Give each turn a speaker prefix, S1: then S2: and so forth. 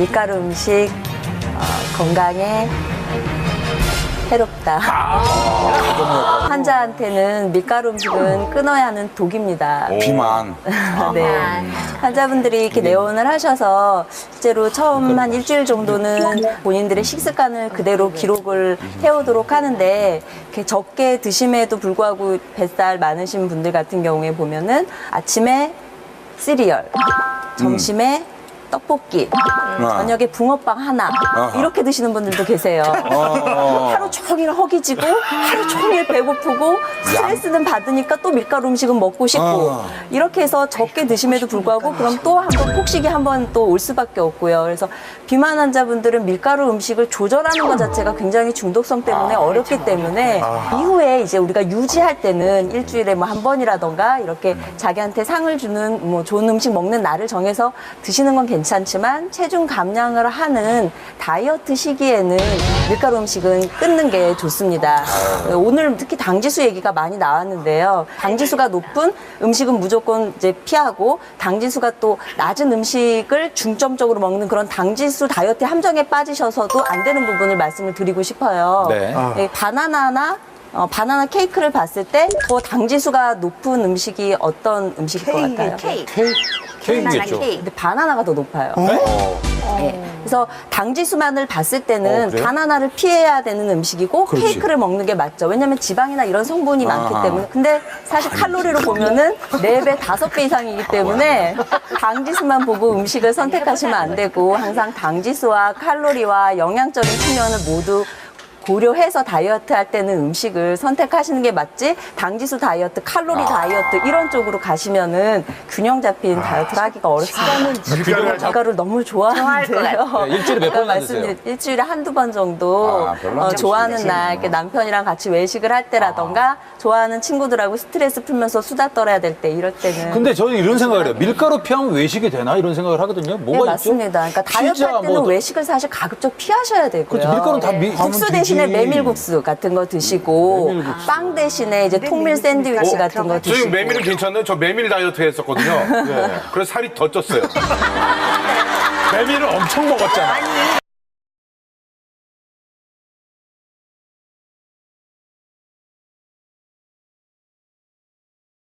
S1: 밀가루 음식 어, 건강에 해롭다. 환자한테는 밀가루 음식은 끊어야 하는 독입니다.
S2: 비만.
S1: 네. 환자분들이 이렇게 내원을 하셔서 실제로 처음 한 일주일 정도는 본인들의 식습관을 그대로 기록을 해오도록 하는데 이렇게 적게 드심에도 불구하고 뱃살 많으신 분들 같은 경우에 보면은 아침에 시리얼, 점심에 떡볶이, 저녁에 붕어빵 하나 이렇게 드시는 분들도 계세요. 하루 종일 허기지고 하루 종일 배고프고 스트레스는 받으니까 또 밀가루 음식은 먹고 싶고
S2: 어.
S1: 이렇게 해서 적게 드심에도 불구하고 그럼 또 한 번 폭식이 한 번 또 올 수밖에 없고요. 그래서 비만 환자분들은 밀가루 음식을 조절하는 것 자체가 굉장히 중독성 때문에 어렵기 때문에 이후에 이제 우리가 유지할 때는 일주일에 뭐 한 번이라던가 이렇게 자기한테 상을 주는 뭐 좋은 음식 먹는 날을 정해서 드시는 건 괜찮 지만 체중 감량을 하는 다이어트 시기에는 밀가루 음식은 끊는 게 좋습니다. 오늘 특히 당지수 얘기가 많이 나왔는데요. 당지수가 높은 음식은 무조건 이제 피하고 당지수가 또 낮은 음식을 중점적으로 먹는 그런 당지수 다이어트 함정에 빠지셔서도 안 되는 부분을 말씀을 드리고 싶어요.
S3: 네.
S1: 예, 바나나나 어, 바나나 케이크를 봤을 때 더 당지수가 높은 음식이 어떤 음식일 것 같아요?
S4: 케이크.
S3: 케이크 겠죠.
S1: 근데 바나나가 더 높아요.
S3: 어.
S1: 예. 그래서 당 지수만을 봤을 때는
S3: 어, 그래요?
S1: 바나나를 피해야 되는 음식이고
S2: 그렇지.
S1: 케이크를 먹는 게 맞죠. 왜냐면 지방이나 이런 성분이 많기. 때문에. 근데 사실 칼로리로 보면은 네 배 다섯 배 이상이기 때문에 당 지수만 보고 음식을 선택하시면 안 되고 항상 당 지수와 칼로리와 영양적인 측면을 모두 고려해서 다이어트 할 때는 음식을 선택하시는 게 맞지 당지수 다이어트, 칼로리 다이어트 이런 쪽으로 가시면은 균형 잡힌 다이어트를 하기가 어렵습니다.
S4: 밀가루를 잡-
S1: 밀가루를 너무 좋아하는데요.
S3: 네, 일주일에 몇 번이나 드세요?
S1: 말씀드린 일주일에 한두 번 정도
S2: 아, 별로
S1: 어,
S2: 안
S1: 좋아하는 날 이렇게 남편이랑 같이 외식을 할 때라던가 좋아하는 친구들하고 스트레스 풀면서 수다 떨어야 될 때 이럴 때는
S3: 근데 저는 이런 생각을 해요. 밀가루 피하면 외식이 되나? 이런 생각을 하거든요.
S1: 네,
S3: 뭐가 있죠?
S1: 맞습니다. 그러니까 다이어트
S3: 피자,
S1: 할 때는
S3: 뭐
S1: 외식을 사실 가급적 피하셔야 되고요.
S3: 그렇죠. 밀가루는 다 미-
S1: 국수
S3: 하면
S1: 대신에
S3: 되지.
S1: 메밀국수 같은 거 드시고
S3: 메밀국수.
S1: 빵 대신에 이제 통밀 샌드위치 같은
S4: 거저
S1: 드시고
S4: 지금 메밀은 괜찮아요. 저 메밀 다이어트 했었거든요. 그래서 살이 더 쪘어요. 메밀을 엄청 먹었잖아.